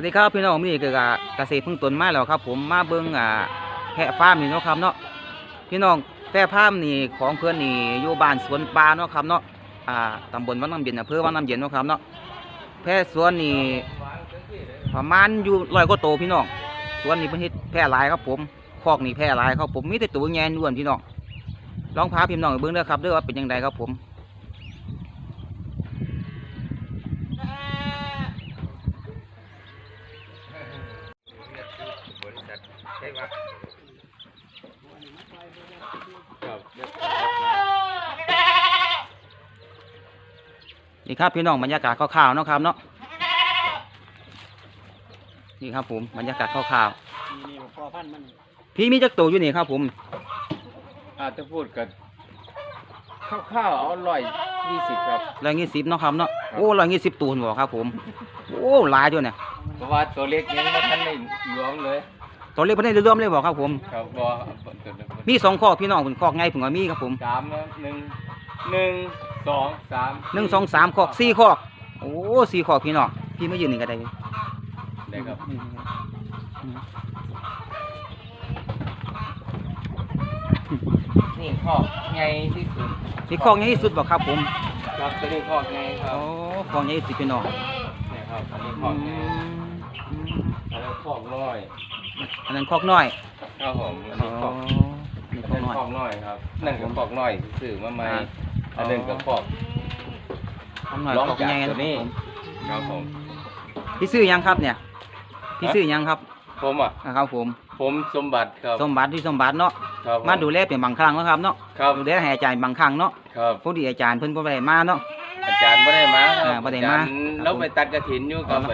วัสดีครับพี่น้องนี่คือกบเกษตรพึ่งตนมาแล้วครับ ผมมาเบิ้งอ่าแพะฟาร์มนี่เนาะครับเนาะพี่น้องแพะฟาร์มนี่ของเพื่อนนี่อยู่บ้านสวนปลาเนาะครับเนาะอ่าตำบลวังน้ำเย็นอำเภอวังน้ำเย็นเนาะครับเนาะแพะสวนนี่ประมาณอยู่ร้อยกว่าโตพี่น้องสวนนี่เพิ่นเฮ็ดแพะหลายครับผมคอกนี่แพะหลายครับผมมีแต่ตัวแงนด้วนพี่น้องลองพาพี่น้องไปเบิ้งเด้อครับเด้อว่าเป็นยังไงครับผม บริษัทใช่ว่าครับ นี่ครับพี่น้องบรรยากาศคร่าวๆเนาะครับเนาะนี่ครับผมบรรยากาศคร่าวนี่นี่พอพันธุ์มันๆพี่มีจักตัวอยู่นี่ครับผมอาจจะพูดกับข้าวๆเอาร้อยยี่สิบครับ ร้อยยี่สิบเนาะครับเนาะโอ้ร้อยยี่สิบตัวหัวครับผมโอ้หลายด้วยเนี่ยเพราะว่าตัวเล็กยังไม่ทันได้หลวมเลยตัวเล็กไม่ได้รวมเลยบอกครับผม ครับบอมีสองข้อพี่น้องผมคอกไงผมก็มีครับผม สามนะหนึ่งหนึ่ง สองสามหนึ่งสองสามคอกสี่คอก โอ้สี่คอกพี่น้องพี่ไม่ยืนนี่ก็ได้ได้ครับนี่ข้อไงที่สุดนี่คอกใหญ่ที่สุดบอกครับผมครับตัวนี้ข้อไงครัโอ้บคอกใหญ่ที่สุดพี่น้องนี่ครับอันนี้ข้อือไงมอันนี้ข้อน้อย อันนั้นคอกน้อยครับผมอันอ๋นี้อข้อนี่คอัอนกน้อยนั้นฟอกน้อยครับนั่นก็ฟอกน้อยสื่อมาใหม่ อ่าอันนึงก็ฟอกคอกน้อยลองคอกใหญ่จากตัวนี้ครับผมพี่ซื้อยังครับเนี่ยพี่ซื้อยังครับผมอะอ่าครับผม ผมสมบัติครับสมบัติที่สมบัติเนาะครับผ มาดูแลเป็นบางครั้งเนาะครับเนาะครับดูแลให้อาจารย์บางครั้งเนาะครับ ผู้ดีอาจารย์เพิ่นบ่ได้มาเนาะ อาจารย์ไม่ได้มาคอ่ารับบ่ได้มาอจรย์ครับ เราไปตัดกระถินอยู่กับไป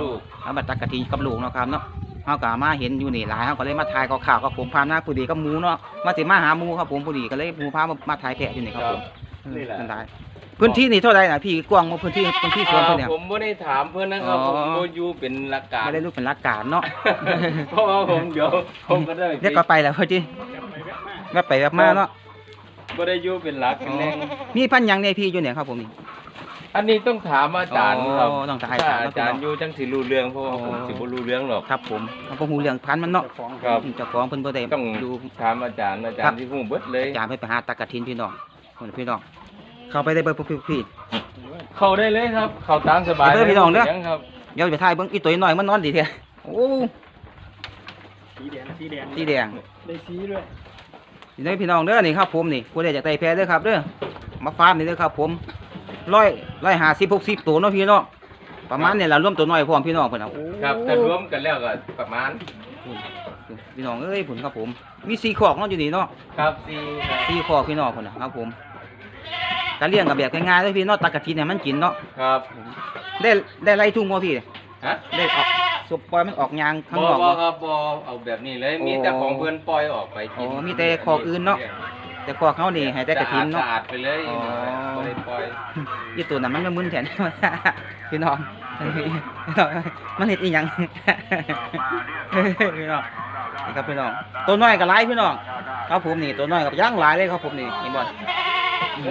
ลูกเอาบัตรตักกะทิกับลูกเนาะครับเนาะเฮาก็มาเห็นอยู่นี่หลายเฮาก็เลยมาถ่ายข่าวๆกับผมพาหน้าผู้ดีกับหมูเนาะมาสิมาหาหมูครับผมผู้ดีก็เลยหมูพามามาถ่ายแพะอยู่นี่ครับผม นี่แหละนั่นได้พื้นที่นี่เท่าไหร่น่ะพี่กว้างบ่พื้นที่พื้นที่สวนเพิ่นเนี่ยอ่าผมไม่ได้ถามเพื่อนนะครับ อ๋อ ผมบ่อยู่เป็นหลักการบ่ได้รู้เป็นหลักการเนาะ เพราะว่าผมเดี๋ยวผมก็ได้เดี๋ยวก็ไปแล้วพอดีแวบไปแวบมาเนาะบ่ได้อยู่เป็นหลักเป็นแรงมีพันธุ์หยังเนี่ยพี่อยู่เนี่ยครับผมนี่อันนี้ต้องถามอาจารย์ครับอ๋อต้องถามอาถ้าจารย์อาจารย์อยู่จังสิรู้เรื่องเพราะว่าอ๋อผมสิบ่รู้เรื่องหรอก ครับผมเราบ่ฮู้เรื่องพันธุ์มันเนาะเจ้าของครับ เจ้าของเพิ่นบ่ได้ต้องดู ถามอาจารย์อาจาครัรบย์ที่ฮู้เบิดเลยอาจารย์เพิ่นไปหาตักกะทินพี่น้อง คนพี่น้องเข้าไปได้เบิ่งพวกพี่ เข้าได้เลยครับ เข้าตามสบายเดี๋ยวเด้อพี่น้องเด้อยังครับเดี๋ยวไปถ่ายเบิ่งอีตัวน้อยมันนอนดีแท้โอ้สีแดงสีแดงสีแดงได้สีด้วยนี่เด้อพี่น้องเด้อนี่ครับผมนี่ผู้ใดอยากได้แพะเด้อครับเด้อมาฟาร์มนี่เด้อครับ ผมร้อยร้อยห้าสิบหกสิบตัวเนาะพี่น้องประมาณนี่แหละรวมตัวน้อยพร้อมพี่น้องเพิ่นน่ะโอ้ครับแต่รวมกันแล้วก็ประมาณพี่น้องเอ้ยผลครับผม มีสี่ขอกเนาะอยู่นี่เนาะครับสี่ครับสี่ขอกพี่น้องคนน่ะครับผม การเลี้ยงกับแบบง่ายๆเลยพี่เนาะตักกะทิเนี่ยมันกินเนาะครับได้ได้ไล่ทุ่งบ่พี่ฮะได้ออกสุบปล่อยมันออกยางข้างบ่นอกบ่บ่ครับบ่เอาแบบนี้เลยโอ้มีแต่ของเพื่อนปล่อยออกไปกินอ๋อมีแต่ของอื่นเนาะแต่ขอกเขานี่ให้แต่กะทินเนาะ สะอาดๆไปเลยอ๋อ บ่ได้ปล่อยยี่ตัวนั้นมันไม่มึนแทนพี่น้องมันเห็ดอีหยัง พี่น้องนี่ครับพี่น้องตัวน้อยกับหลายพี่น้องครับผมนี่ตัวน้อยกับย่างหลายเลยครับผมนี่นี่บ่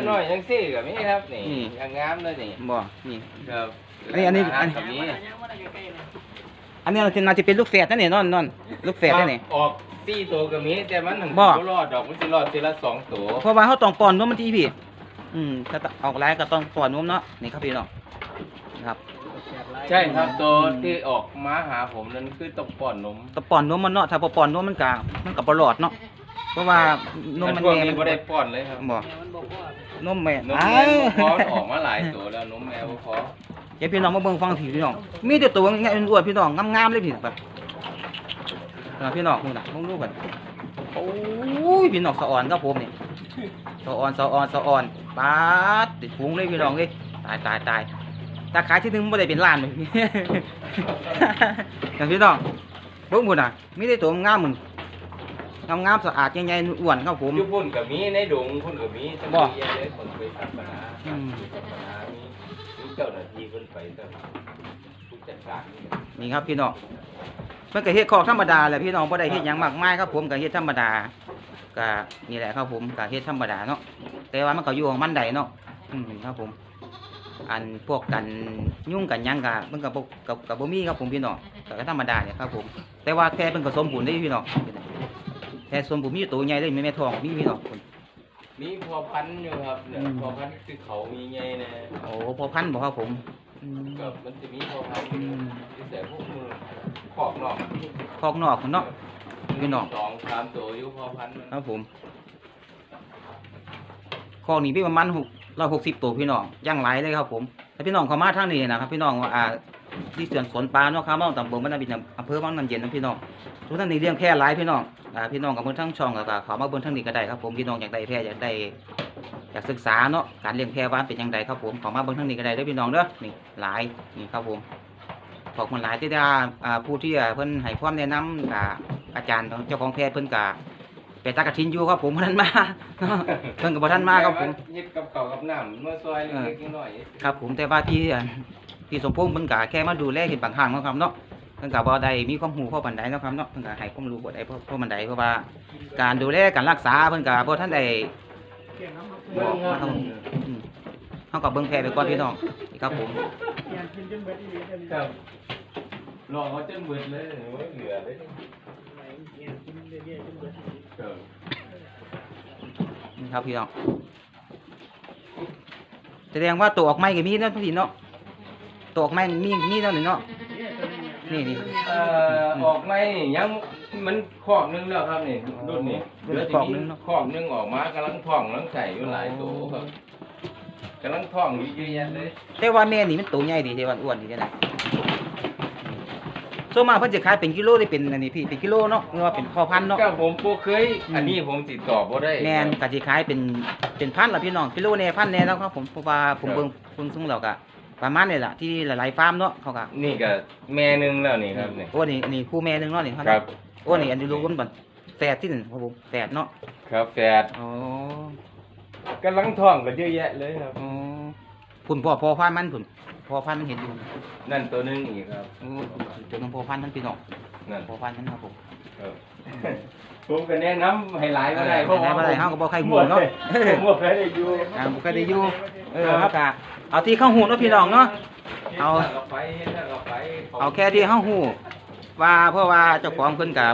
น้อยๆจังซี่ก็มีครับนี่นี่ ยังงามเลยนี่บ่นี่ ครับอันนี้อันนี้อันแบบนี้อันนี้น่าจะเป็นลูกแฝดนั่นนี่นอนนอนลูกแฝดนั่นนี่ ออกสี่ตัวก็มีแต่มันหนึ่งบ่บ่รอดดอกมันสิรอดทีละสองตัวเพราะว่าเขาต้องป้อนนมมันทีพี่ อืมถ้าออกหลายก็ต้องป้อนนมเนาะนี่ครับพี่น้องครับ ใช่ครับตัวที่ออกมาหาผมนั้นคือต้องป้อนนมต้องป้อนนมมันเนาะถ้าบ่ป้อนนมมันก็มันก็บ่รอดเนาะ เพราะว่านมมันพวกแม่นี้มันบ่ได้ป้อนเลยครับบ่มันบอกว่านมแม่นมอ้าแม่วบ่พอมันออกมาหลายตัวแล้วนมแม่บ่พอเดี๋ยวพี่น้องมาเบิ่งฟังผีพี่น้อง มีแต่ตัวง่ายๆอ้วนๆพี่น้องงามๆเลยพี่แบบเอาพี่น้องมึงน่ะมึงดูกันโอ้ยพี่น้องสะอ่อนครับผมนี่สะอ่อนสะอ่อนสะอ่อนปาดติดพุงเลยพี่น้องเอ้ยตายตายตายตาขายที่หนึงบ่ได้เป็นล้านเลยอย่างพี่น้องเบิ่งหมดน่ะมีแต่ตัวงามมึง งามๆสะอาดใหญ่ๆอ้วนครับผมอยู่พุ่นก็มีในดงพุ่นก็มีทั้งบ่เยอะเลยคนไปสัมมนาอืม สัมมนามีมีเจ้าหน้าที่เพิ่นไปเจ้าผู้จัดการนี่ นี่ครับพี่น้องมันก็เฮ็ดคอกธรรมดาแหละพี่น้องบ่ได้เฮ็ดหยังมากมายครับผมก็เฮ็ดธรรมดาก็นี่แหละครับผมก็เฮ็ดธรรมดาเนาะแต่ว่ามันก็อยู่ของมันได้เนาะอืมครับผม อันพวกกันยุ่งกันหยังกะมันก็บ่กับกับบ่มีครับผมพี่น้องก็ธรรมดาเนี่ยครับผม แต่ว่าแพรเพิ่นก็สมบูรณ์ได้พี่น้อง แพรสมบูรณ์มีตัวใหญ่เลยมีแม่ทองมีพี่น้องมีพอพันธุ์อยู่ครับเนี่ยอืมพอพันธุ์คือเขามีไงนะโอ้พอพันธุ์บ่ครับผมอืมก็มันจะมีพอพันธุ์อืมที่แต่พวกมือขอกนอกคอกนอกพุ่นเนาะ พี่น้อง สองสามตัวอยู่พอพันธุ์มันครับผมคอกนี้พี่ประมาณหกร้อยหกสิบตัวพี่น้องย่างหลายเลยครับผมถ้าพี่น้องเข้ามาทางนี้นะครับ พี่น้องว่าอ่า ที่สวนสวนปลาเนาะครับเนาะตำบลบ้านนาบินอำเภอวังน้ำเย็นนะพี่น้องทุกท่านนี่เลี้ยงแพะหลายพี่น้องอ่าพี่น้องกับเบิ่งทั้งช่องแล้วก็เขามาเบิ่งทั้งนี้ก็ได้ครับผมพี่น้องอยากได้แพะอยากได้อยากศึกษาเนาะการเลี้ยงแพะว่านเป็นยังไงครับผมเขามาเบิ่งทั้งนี้ก็ได้เด้อพี่น้องเด้อนี่หลายนี่ครับผมขอบคุณหลายที่ได้อ่าผู้ที่อ่าเพิ่นให้ความแนะนำอ่าอาจารย์ของเจ้าของแพะเพิ่นก็ไปตากระทินอยู่ครับผมเพิ่นนั้นมาเนาะเพิ่นก็บ่ทันมาครับผมเฮ็ดกับเขาวกับน้ำเมื่อซอยเล็กๆน้อยครับผมแต่ว่าที่ อันที่สมพงษ์เพิ่นก็แค่มาดูแลเห็นบางครั้งเนาะครับเนาะเพิ่นก็บ่ได้มีความรู้พอปานใดเนาะครับเนาะเพิ่นก็ให้ความรู้บ่ได้พอพอปานใดเพราะว่า การดูแลการรักษาเพิ่นก็บ่ทันได้เกี่ยงน้ำมันๆเบิ่งครับอืมเฮาก็เบิ่งแพ้ไปก่อนพี่น้องนี่ครับผม ครับรอเขาจนเบิดเลยโอ้ยเหลือเลยไหนื่อยเลยนี่ครับพี่น้องแสดงว่าตัวออกไม้ก็มีเนาะพี่เนาะ ตัวออกไม้มีมีเนาะนี่เนาะเนี่ยตัวนี้เยนี่นี่เอ่อออกไม่ยังมันคอกหนึงแล้วครับนี่รุ่นนี้รุ่นนี้คอกหนึ่งเนอะคอกหนึงออกมากำลังท้องกำลังใส่อยู่หลายตัวครับกำลังท้องอยู่เยอะแยะเลยแต่ว่าแม่นี่มันตัวใหญ่ดีแต่ว่าอ้วนดีเด้อนะส่วนมากเพิ่นจะขายเป็นกิโลได้เป็นอันนี้พี่เป็นกิโลเนาะหรือว่าเป็นพ่อพันธุ์เนาะก็ผมบ่เคยอืมอันนี้ผมติดต่อบ่ได้แมนกะสิขายเป็นเป็นพันละพี่น้องกิโลแน่พันแน่แล้วครับผมเพราะว่าผมเบิ่งเบิ่งซุ่งแล้วก็ ประมาณนี่แหละที่หลายๆฟาร์มเนาะเขาก็นี่ก็แม่หนึงแล้วนี่ครับนี่โอ้นี่นี่คู่แม่หนึงเนาะนี่เท่าคนั้รันบโอ้นี่อันนี้ลูกมันบัดแฝดที่หนึ่งครับผมแฝดเนาะครับแฝดอ๋อกำลังท้องก็เยอะแยะเลยครับ อ๋อพุ่นพ่อพ่อพันธุ์มันพุ่นพ่อพันธุ์มันเห็นอยู่นั่นตัวหนึงอีกครับโอ้เจอน้องพ่อพันธุ์มันพี่น้องนั่นพ่อพันธุ์มันครับผมครับผมก็แนะนำให้หลายบ่ได้เออให้หลายบ่ได้เฮาก็บ่ใครห่วงเนาะ ผมบ่เคยได้อยู่ อ่าบ่เคยได้อยู่ เออครับก็เอาที่เข้าหูเนาะพี่น้องเนาะ เอาฮ็ดแล้วก็ไปเฮ็ดแล้วก็ไปเอาแค่ที่เฮาฮู้ว่าเพราะว่าเจ้าของเพิ่นกับ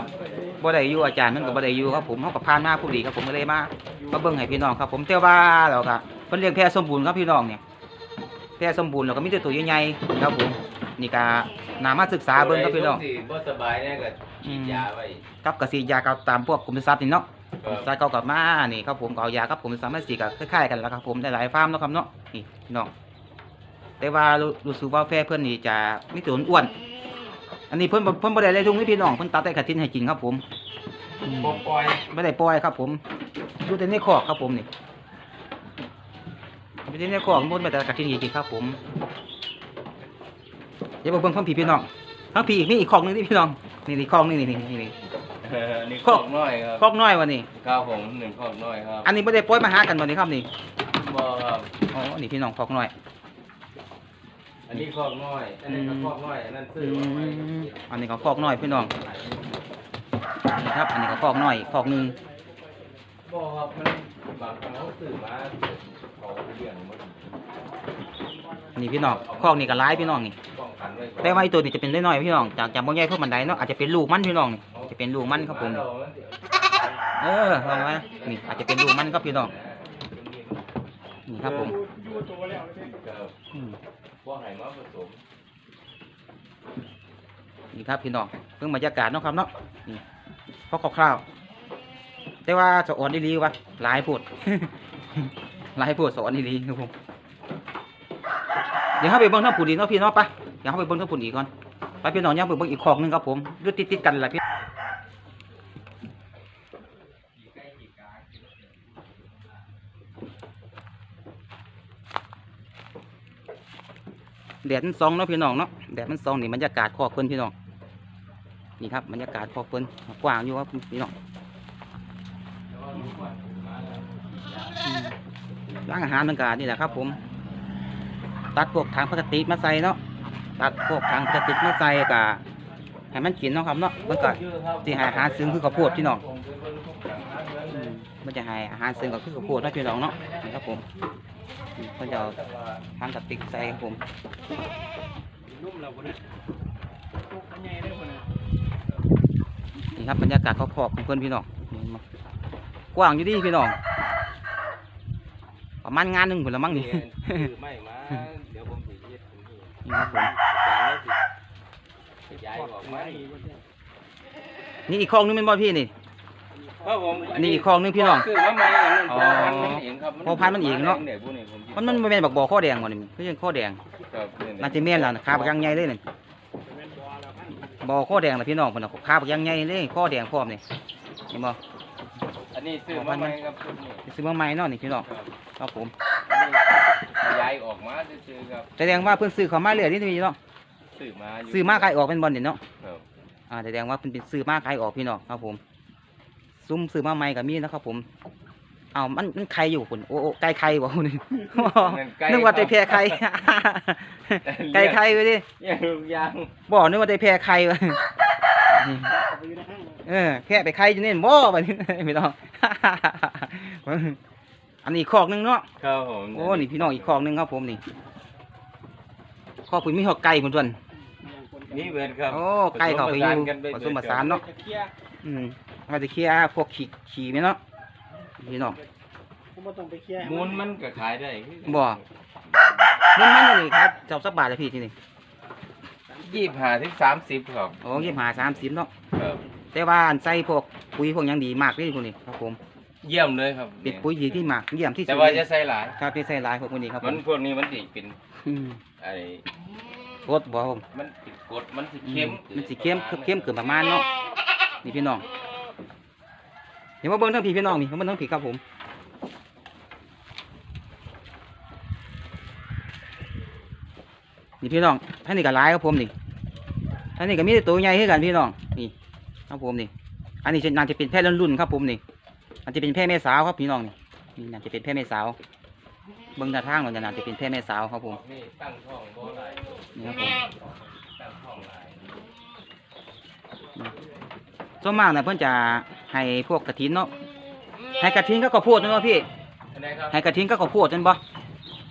บ่ได้อยู่อาจารย์มันก็บ่ได้อยู่ครับผมเฮาก็ผ่านมาผู้ดีครับผมก็เลยมามาเบิ่งให้พี่น้องครับ ผมแต่ว่าแล้วก็เพิ่นเลี้ยงแพะสมบูรณ์ครับพี่น้องเนี่ยแพะสมบูรณ์แล้วก็มีแต่ตัวใหญ่ๆครับผมนี่ก็น่ามาศึกษาเบิ่งครับพี่น้องผู้ใดที่บ่สบายเนี่ยก็ฉีดยาไว้กับกสิยากับตามพวกกรมทรัพย์นี่เนาะครับ สายเก่ากับมานี่ครับผมก็เอายากับผมสามารถสีก็คล้ายๆกันแล้วครับผมได้หลายฟาร์มเนาะครับเนาะนี่พี่น้องแต่ว่ารู้รู้สึกว่าแฟเพิ่นนี่จะมีตัวอ้วนๆอันนี้เพิ่นบ่เพิ่นบ่ได้เลยทุงนี่พี่น้องเพิ่นตัดแต่ขาทิ้นให้กินครับผมอืมบ่ปล่อยไม่ได้ปล่อยครับ ผมอยู่แต่ในคอกครับผมนี่อยู่แต่ในคอกมันไม่แต่ขาทิ้นให้กินครับผมเดี๋ยวมาเบิ่งเพิ่มผีพี่น้องทั้งผีอีกมีอีกคอกหนึงที่พี่น้องนี่นี่คอกนี่นี่นี่นี่เออนี่คครออบกน้อยครับคอกน้อยวะนี่ครับผมหนึ่งคอกน้อยครับ อันนี้ไม่ได้ปล่อยมาหากันวันนี้ครับนี่บ่ครับอ๋อนี่พี่น้องคอกน้อย อันนี้คอกน้อย อันนี้ก็คอกน้อยอันนั้นซื้ออืมาไว้มอันนี้ก็คอกน้อยพี่น้องนี่ครับ อันนี้ก็คอกน้อยคอกหนึงบ่ครับมันบางครั้งเขาซื้อมาเขาเลี้ยงหมดนี่พี่น้องคอกนี่ก็ร้ายพี่น้องนี่ป้องกันไว้ก่อนแต่ว่าไอ้ตัวนี้จะเป็นน้อยๆพี่น้องจากจากบ่ใหญ่เท่ามันไดเนาะอาจจะเป็นลูกมันพี่น้องนี่ จะเป็นลูกมันครับผม เออลองมานี่อาจจะเป็นลูกมันครับพี่น้อง นี่ครับผมอยู่ตัวแล้วเลยครับอืมบ่ให้มาผสมนี่ครับพี่น้องเพิ่งบรรยากาศเนาะครับเนาะนี่พอคร่าวๆแต่ว่าจะอ่อนดีๆวะหลายโพดหลายโพดสอนดีๆครับผมเดี๋ยวเข้าไปเบิ่งทั้งผุนอีกเนาะพี่เนาะไปะเดี๋ยวเข้าไปเบิ่งทั้งผุนอีกก่อนไปพี่น้องยังไปเบิ่งอีกของหนึงครับผมอยุติดติดๆกันแหละพี่ แดดมันซองเนาะพี่น้องเนาะแดดมันซองนี่บรรยากาศคอกเพิ่นพี่น้องนี่ครับบรรยากาศคอกเพิ่นกว้างอยู่ครับพี่น้องร้านอาหารมันก็นี่แหละครับ ผม ตัดพวกถังพลาสติกมาใส่เนาะตัดพวกถังพลาสติกมาใส่กะให้มันกินเนาะครับเนาะมันก็สิให้อาหารซึ้งคือข้าวโพดพี่น้องมันจะห้อาหารเสริมกับคือข้าวโพดนาะพี่น้องเนาะนี่ครับผม เพิ่นจะเอาทางกระติกใส่ครับผมนุ่มเราคนนี้ลูกอันใหญ่ได้คนนี้นี่ครับบรรยากาศครอบๆของเพื่อนพี่น้องกว้างอยู่ดีพี่น้องประมาณงานหนึ่งผลละมั้งนี่คือไม่มาเดี๋ยวผมสิเฮ็ดผมนี่นี่ครับผมอาจารย์แล้วสิขยายออกมาอีกนี่อีกคลองนึงเป็นบ่พี่นี่ เพราะผมอันนี้อีกคลองนึงพี่น้องคือว่ามันอันนั้นอ๋อพอพันธุ์มันเองครับพอพันธุ์มันเองเนาะเนี่ยพวกนี้ผมสิมันมันบ่แม่นบักบ่อข้อแดงบ่นี่คือยังข้อแดงครับนี่น่าจะแม่นล่ะขาบักอยังใหญ่เลยนี่แม่นบ่ละพันบ่อข้อแดงล่ะพี่น้องเพิ่นน่ะขาบักอยังใหญ่เลยข้อแดงพร้อมนี่เห็นบ่อันนี้ซื้อมาใหม่ครับพวกนี้ซื้อมาใหม่เนาะนี่พี่น้อง ครับครับผม อันนี้ขยายออกมาซื้อๆครับแสดงว่าเพิ่นซื้อเข้ามาเรื่อยนี่พี่น้อง ซื้อมายู่ซื้อมาขายออกเป็นบ่นี่เนาะ ครับอ่าแสดงว่าเป็นเป็นซื้อมาขายออกพี่น้องครับผม ซุ้มซื้อมาใหม่กับมีนะครับ ผมเอาวมันมันไข่อยู่คุณโอ้โอ้ไก่ไข่บ่คุณนึกว่าแต่แพรไข่ไก่ไข่ไปดิอย่างลูกยางบ่นึกว่าแต่แพรไข่วะเอาไปอยู่ในห้างเลยเออแพรไปไข่อยู่นี่บ่บัดนี้พี่น้องอันนี้อีกคอกหนึงเนาะครับผมโอ้นี่พี่น้องอีกคอกหนึงครับ ผมนี่คอกคุณมีหอกไก่พุ่นทวนอย่างคนนี่เบิดครับโอ้ไก่เข้าไปอยู่ผสมผสานเนาะจะเคลียร์อืม ว่าจะเคลียร์พวกขี้ขี้ไหมเนาะพี่น้องผมบ่ต้องไปเคลียร์ให้มูลมันก็ขายได้คือกันบ่มันมันอยู่นี่ครับเจ้าสักบาทเลยพี่ที่นี่ยี่สิบห้าถึงสามสิบครับโอ้ยี่หาสามสิบเนาะครับแต่ว่าอันใส่พวกปุ๋ยพวกหยังดีมากเลยพวกนี้ครับผมเยี่ยมเลยครับเป็นปุ๋ยดีที่มากเยี่ยมที่สุแต่ดว่าเลจะยใส่หลายครับที่ใส่หลายพวกนี้ครับผมันมพวกนี้มันสิเป็นอืมไอ้รสบ่ครับผมมันติดกรดมันสิอืเข้มมันสิเข้มเข้มเกินประมาณเนาะนี่พี่น้องเดี๋ยวมาเบิ่งทั้งพี่พี่น้องนี่มาเบิ่งทั้งพี่ครับผมนี่พี่น้องท่านนี่ก็หลายครับผมนี่ท่านนี่ก็มีตัวใหญ่ให้กันพี่น้องนี่ครับผมนี่ อันนี้จะน่าจะเป็นแพร่รุ่นๆครับผมนี่อันจะเป็นแพร่แม่สาวครับพี่น้องนี่นี่น่าจะเป็นแพร่แม่สาวเบิ่งหน้าทางมันจะน่าจะเป็นแพร่แม่สาวครับผมนี่ตั้งท้องบ่หลายนี่ครับผมตั้งท้องลายส่วนมากนะเพิ่อนจะ ให้พวกกระถินเนาะให้กระถินก็ข้าวโพดเนาะพี่อันไหนครับให้กระถินก็ข้าวโพดนั่นบ่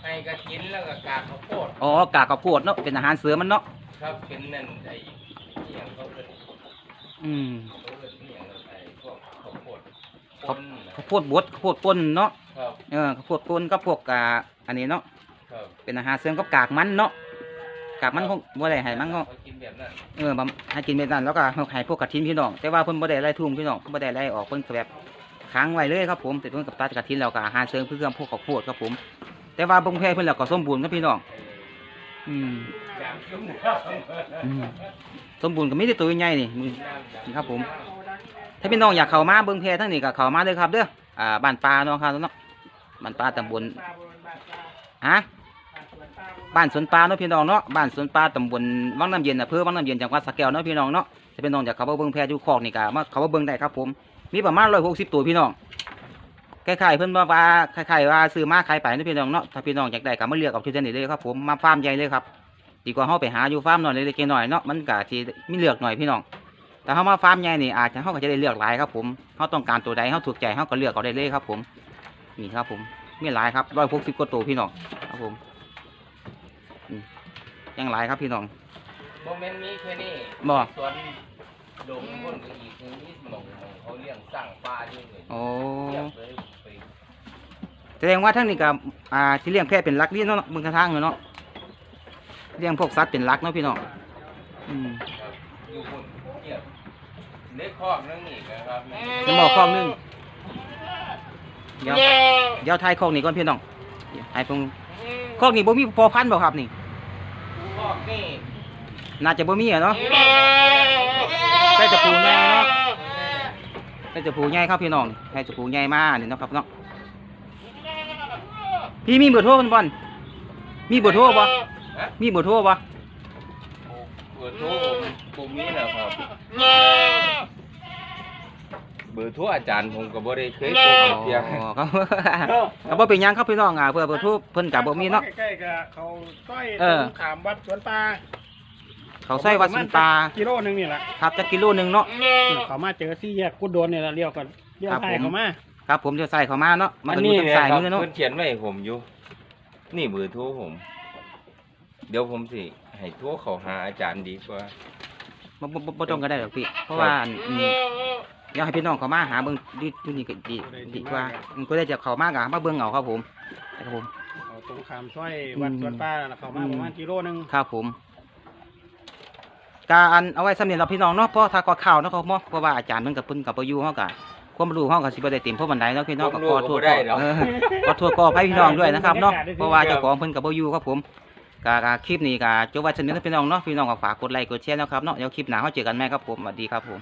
ให้กระถินแล้วก็กากข้าวโพดอ๋อกากข้าวโพดเนาะเป็นอาหารเสริมมันเนาะครับเป็นนั่นไอ้เหียงเขาเป็นอืมเขาเป็นเหียงไอ้พวกข้าวโพดข้าวป่นน่ะข้าวโพดบดข้าวโพดป่นเนาะครับเออข้าวโพดป่นกับพวกอ่าอันนี้เนาะครับเป็นอาหารเสริมกับกากมันเนาะ กากมันคงบ่ได้ให้มันก็เขากินแบบนั้นเออบำให้กินแบบนั้นแล้วก็ให้พวกกระถินพี่น้องแต่ว่าเพิ่นบ่ได้ไล่ทุ่งพี่น้องบ่ได้ไล่ออกเพิ่นก็แบบค้างไว้เลยครับผมแต่เพิ่นกับตัดกระถินแล้วก็อาหารเสริมเพื่อพวกข้าวโพดครับผม แต่ว่าเบิ่งแพร่เพิ่นแล้วก็สมบูรณ์ครับพี่น้องอืมอย่างชุ่มน้อืมสมบูรณ์ก็มีแต่ตัวใหญ่นี่มือำนี่ครับผม ถ้าพี่น้องอยากเข้ามาเบิ่งแพร่ทั้งนี้ก็เข้ามาเด้อครับเด้ออ่าบ้านปลาเนาะครับเนาะบ้านปลาตำบลปลาบนบาดปลาฮะ บ้านสวนปลาเนาะพี่น้องเนาะบ้านสวนปลาตำบลวังน้ำเย็นอำเภอวังน้ำเย็นจังหวัดสระแก้วเนาะพี่น้องเนาะถ้าพี่น้องอยากเขามาเบิ่งแพร่อยู่คอกนี่ก็มาเขามาเบิ่งได้ครับผมมีประมาณ160ตัวพี่น้องคล้ายๆเพิ่นว่าว่าคล้ายๆว่าซื้อมาขายไปเนาะพี่น้องเนาะถ้าพี่น้องอยากได้ก็มาเลือกเอาที่เด่นเลยครับผมมาฟาร์มใหญ่เลยครับดีกว่าเฮาไปหาอยู่ฟาร์มน้อยเล็กๆหน้อยเนาะมันก็สิมีเลือกหน่อยพี่น้องแต่เฮามาฟาร์มใหญ่นี่อาจจะเฮาก็จะได้เลือกหลายครับผมเฮาต้องการตัวใดเฮาถูกใจเฮาก็เลือกเอาได้เลยครับผมนี่ครับผมมีหลายครับ160กว่าตัวพี่น้องครับผม ยังหลายครับพี่น้องโมเมนต์นี้แค่นี้บ่สวนดงคนก็อีกคือนี่หมองหมองเขาเลี้ยงสร้างปลาอยู่เลยโอ้เลี้ยงเลยไปแสดงว่าทั้งนี้ก็อ่าที่เลี้ยงแพะเป็นหลักนี่เนาะมึงกระทั่งเนาะเลี้ยงพวกสัตว์เป็นหลักเนาะพี่น้องอืมครับอยู่คนเลี้ยงเล็กคอกนึงอีกนะครับจะบอกคอกหนึงเดี๋ยวเดี๋ยวทายคอกนี่ก่อนพี่น้องเดี๋ยวให้เพิ่งค อกนี่บ่มีพอพันธุ์บ่ครับนี่คอกนี่น่าจะบ่มีอะเนาะใส่จะปูใหญ่เนาะใส่จะปูใหญ่ครับพี่น้องใส่จะปูใหญ่มากนี่เนาะครับเนาะพี่มีเบอร์โทรเพิ่นบ่อนมีเบอร์โทรบ่มีเบอร์โทรบ่เบอร์โทรผมผมนี้แหละครับ เบอร์โทรอาจารย์ผมก็บ่ได้เคยโทรอ๋เพียงอครับก็บ่เป็นหยังครับพี่น้องอะเพื่อเบอร์โทรเพิ่นก็บ่มีเนาะ ใกล้ๆกับเขาต้อยเออ ตรงขามวัดสวนปลาเขาใส่วัดสุนปลากิโลหนึงนี่แหละครับจักกิโลหนึงเนาะ เขามาเจอซี่แยกกุดโดนนี่แหละเลี้ยวกันเลี้ยวครับซ้ายผม เขามา ครับผมจะใส่เข้ามาเนาะมันอันก็อยู่นี้ทางเนี่ยซ้ายครับมือเนาะ เพิ่นเขียนไว้ให้ผมอยู่ นี่เบอร์โทรผม เดี๋ยวผมสิให้โทรเขาหาอาจารย์ดีกว่า บ่บ่บ่บ่ต้องก็ได้หรอกพี่ เพราะว่าอืม อยากให้พี่น้องเขามาหาเบิ่งดีดูนี่ก็ดีดีกว่าอืมก็ได้จะเข้ามากอะมาเบิ่งเอาครับผมครับผมเอาตรงขามซอยวัดสวนป้าแล้วเข้ามาประมาณกิโลหนึงครับผมการเอาไว้สำเร็จเราพี่น้องเนาะเพราะถ้าก็ข่าวเนาะครับเนาะเพราะว่าอาจารย์มันกับเพิ่นกับประยูเฮาก็ความรู้เฮาก็สิบ่ได้เต็มเพราะบันไดเนาะพี่น้องก็ขอโทษผมรู้ก็บ่ได้หรอกเออขอโทษขออภัยพี่น้องด้วยนะครับเนาะเพราะว่าเจ้าของเพิ่นกับบ่อยู่ครับผมก็ก็คลิปนี้ก็จบไว้สำเร็จแล้วพี่น้องเนาะพี่น้องก็ฝากกดไลค์กดแชร์นะครับเนาะเดี๋ยวคลิปหน้าเฮาเจอกันใหม่ครับผมสวัสดีครับผม